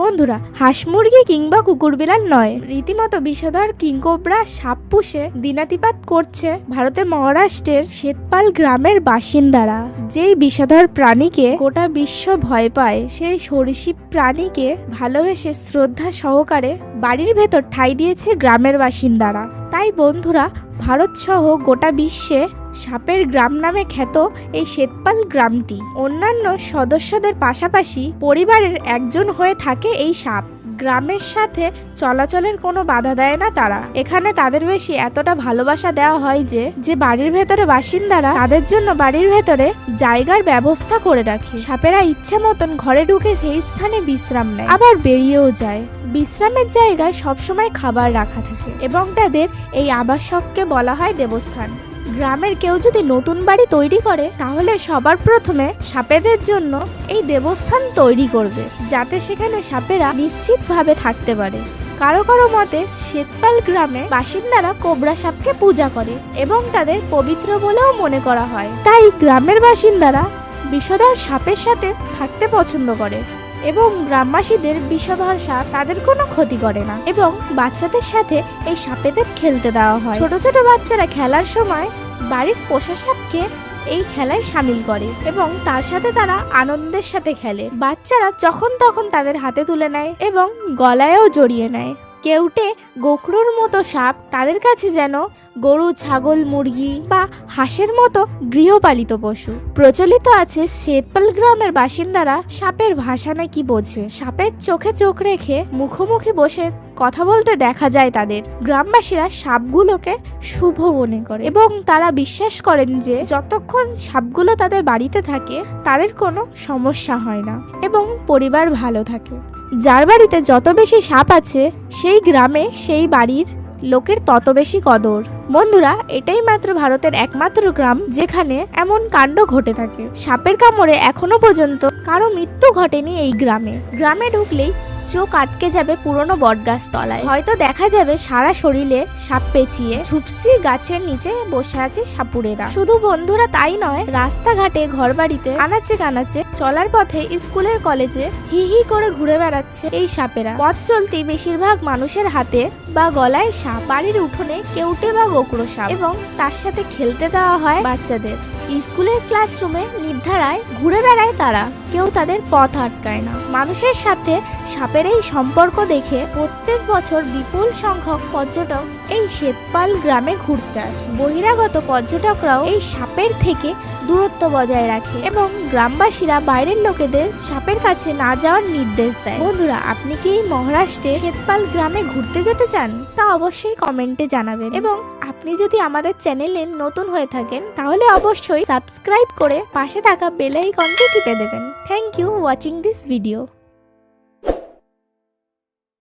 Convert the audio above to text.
বন্ধুরা, হাঁস মুরগি কিংবা কুকুর বিড়াল নয়। রীতিমতো বিষধর কিংকোবরা সাপ পুষে দিনাতিপাত করছে ভারতের মহারাষ্ট্রের শ্বেতপাল গ্রামের বাসিন্দারা। যেই বিষধর প্রাণীকে গোটা বিশ্ব ভয় পায়, সেই সরীসৃপ প্রাণীকে ভালোবেসে শ্রদ্ধা সহকারে বাড়ির ভেতর ঠাঁই দিয়েছে গ্রামের বাসিন্দারা। তাই বন্ধুরা ভারত সহ গোটা বিশ্বে সাপের গ্রাম নামে খ্যাত এই শ্বেতপাল গ্রামটি। অন্যান্য সদস্যদের পাশাপাশি পরিবারের একজন হয়ে থাকে এই সাপ। গ্রামের সাথে চলাচলের কোনো বাধা দেয় না তারা। এখানে তাদের বেশি এতটা ভালোবাসা দেওয়া হয় যে যে বাড়ির ভেতরে বাসিন্দারা তাদের জন্য বাড়ির ভেতরে জায়গার ব্যবস্থা করে রাখে। সাপেরা ইচ্ছে মতন ঘরে ঢুকে সেই স্থানে বিশ্রাম নেয়। আবার বেরিয়েও যায়। বিশ্রামের জায়গায় সবসময় খাবার রাখা থাকে এবং তাদের এই আবাসককে বলা হয় দেবস্থান। গ্রামের কেউ যদি নতুন বাড়ি তৈরি করে, তাহলে সবার প্রথমে সাপেদের জন্য এই দেবস্থান তৈরি করবে, যাতে সেখানে সাপেরা নিশ্চিতভাবে থাকতে পারে। কারও কারও মতে, শ্বেতপাল গ্রামে বাসিন্দারা কোবরা সাপকে পূজা করে এবং তাদের পবিত্র বলেও মনে করা হয়। তাই গ্রামের বাসিন্দারা বিষধর সাপের সাথে থাকতে পছন্দ করে। এবং গ্রামবাসীদের সাপ তাদের কোনো ক্ষতি করে না। এবং বাচ্চাদের সাথে এই সাপেদের খেলতে দেওয়া হয়। ছোট ছোট বাচ্চারা খেলার সময় বাড়ির পোষা সাপকে এই খেলায় সামিল করে এবং তার সাথে তারা আনন্দের সাথে খেলে। বাচ্চারা যখন তখন তাদের হাতে তুলে নেয় এবং গলায়ও জড়িয়ে নেয়। কেউটে গোখরোর মতো সাপ তাদের কাছে যেন গরু, ছাগল, মুরগি বা হাঁসের মতো গৃহপালিত পশু। প্রচলিত আছে শ্বেতপাল গ্রামের বাসিন্দারা সাপের ভাষা নাকি বোঝে। সাপের চোখে চোখ রেখে মুখোমুখি বসে কথা বলতে দেখা যায় তাদের। গ্রামবাসীরা সাপগুলোকে শুভ মনে করে এবং তারা বিশ্বাস করেন যে যতক্ষণ সাপগুলো তাদের বাড়িতে থাকে, তাদের কোনো সমস্যা হয় না এবং পরিবার ভালো থাকে। যার বাড়িতে যত বেশি সাপ আছে, সেই গ্রামে সেই বাড়ির লোকের তত বেশি কদর। বন্ধুরা, এটাই মাত্র ভারতের একমাত্র গ্রাম যেখানে এমন কাণ্ড ঘটে থাকে। সাপের কামড়ে এখনও পর্যন্ত কারও মৃত্যু ঘটেনি এই গ্রামে। গ্রামে ঢুকলেই চোখ আটকে যাবে পুরনো বটগাছ তলায় হয়তো দেখা যাবে সারা শরীরে সাপ পেঁচিয়ে। ঝুপসি গাছের নিচে বসে আছে সাপুরেরা। শুধু বন্ধুরা তাই নয়, রাস্তাঘাটে ঘর বাড়িতে আনাচে কানাচে, চলার পথে, স্কুলের কলেজে হি হি করে ঘুরে বেড়াচ্ছে এই সাপেরা। পথ চলতি বেশিরভাগ মানুষের হাতে বা গলায় সাপ। বাড়ির উঠোনে কেউটে বা গোকরো সাপ। এবং তার সাথে খেলতে দেওয়া হয় বাচ্চাদের। স্কুলের ক্লাসরুমে নির্ধারায় ঘুরে বেড়ায় তারা। কেউ তাদের পথ আটকায় না। মানুষের সাথে সাপের এই সম্পর্ক দেখে প্রত্যেক বছর বিপুল সংখ্যক পর্যটক এই শ্বেতপাল গ্রামে ঘুরতে আসে। বহিরাগত পর্যটকরাও এই সাপের থেকে দূরত্ব বজায় রাখে এবং গ্রামবাসীরা বাইরের লোকেদের সাপের কাছে না যাওয়ার নির্দেশ দেয়। বন্ধুরা, আপনি কি মহারাষ্ট্রে শ্বেতপাল গ্রামে ঘুরতে যেতে চান? তা অবশ্যই কমেন্টে জানাবেন। এবং আপনি যদি আমাদের চ্যানেলে নতুন হয়ে থাকেন, তাহলে অবশ্যই সাবস্ক্রাইব করে পাশে থাকা বেল আইকনটি টিপে দেবেন। Thank you watching this video